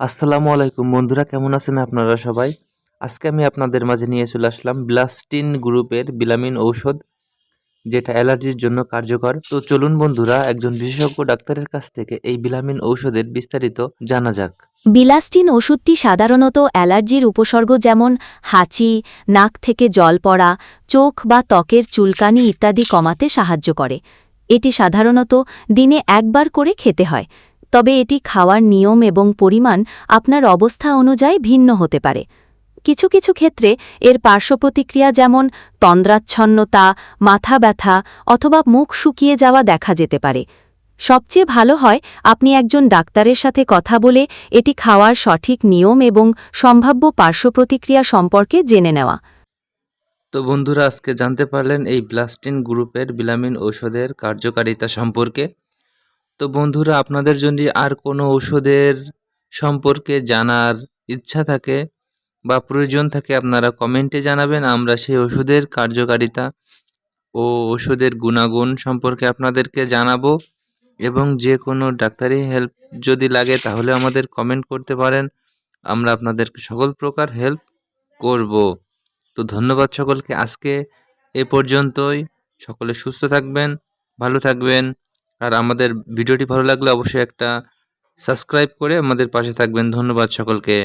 আসসালামু আলাইকুম বন্ধুরা, কেমন আছেন আপনারা সবাই? আজকে আমি আপনাদের মাঝে নিয়ে চলে আসলাম ব্লাস্টিন গ্রুপের বিলামিন ঔষধ, যেটা অ্যালার্জির জন্য কার্যকর। তো চলুন বন্ধুরা, একজন বিশেষজ্ঞ ডাক্তারের কাছ থেকে এই বিলামিন ঔষধের বিস্তারিত জানা যাক। বিলাস্টিন ওষুধটি সাধারণত অ্যালার্জির উপসর্গ যেমন হাঁচি, নাক থেকে জল পড়া, চোখ বা ত্বকের চুলকানি ইত্যাদি কমাতে সাহায্য করে। এটি সাধারণত দিনে একবার করে খেতে হয়। তবে এটি খাওয়ার নিয়ম এবং পরিমাণ আপনার অবস্থা অনুযায়ী ভিন্ন হতে পারে। কিছু কিছু ক্ষেত্রে এর পার্শ্বপ্রতিক্রিয়া যেমন তন্দ্রাচ্ছন্নতা, মাথা ব্যথা অথবা মুখ শুকিয়ে যাওয়া দেখা যেতে পারে। সবচেয়ে ভালো হয় আপনি একজন ডাক্তারের সাথে কথা বলে এটি খাওয়ার সঠিক নিয়ম এবং সম্ভাব্য পার্শ্বপ্রতিক্রিয়া সম্পর্কে জেনে নেওয়া। তো বন্ধুরা, আজকে জানতে পারলেন এই ব্লাস্টিন গ্রুপের বিলামিন ঔষধের কার্যকারিতা সম্পর্কে। তো বন্ধুরা, আপনাদের যদি আর কোনো ওষুধের সম্পর্কে জানার ইচ্ছা থাকে বা প্রয়োজন থাকে, আপনারা কমেন্টে জানাবেন। আমরা সেই ওষুধের কার্যকারিতা ও ওষুধের গুণাগুণ সম্পর্কে আপনাদেরকে জানাব এবং যে কোনো ডাক্তারি হেল্প যদি লাগে, তাহলে আমাদের কমেন্ট করতে পারেন। আমরা আপনাদেরকে সকল প্রকার হেল্প করব। তো ধন্যবাদ সকলকে। আজকে এ পর্যন্তই। সকলে সুস্থ থাকবেন, ভালো থাকবেন। আর আমাদের ভিডিওটি ভালো লাগলে অবশ্যই একটা সাবস্ক্রাইব করে আমাদের পাশে থাকবেন। ধন্যবাদ সকলকে।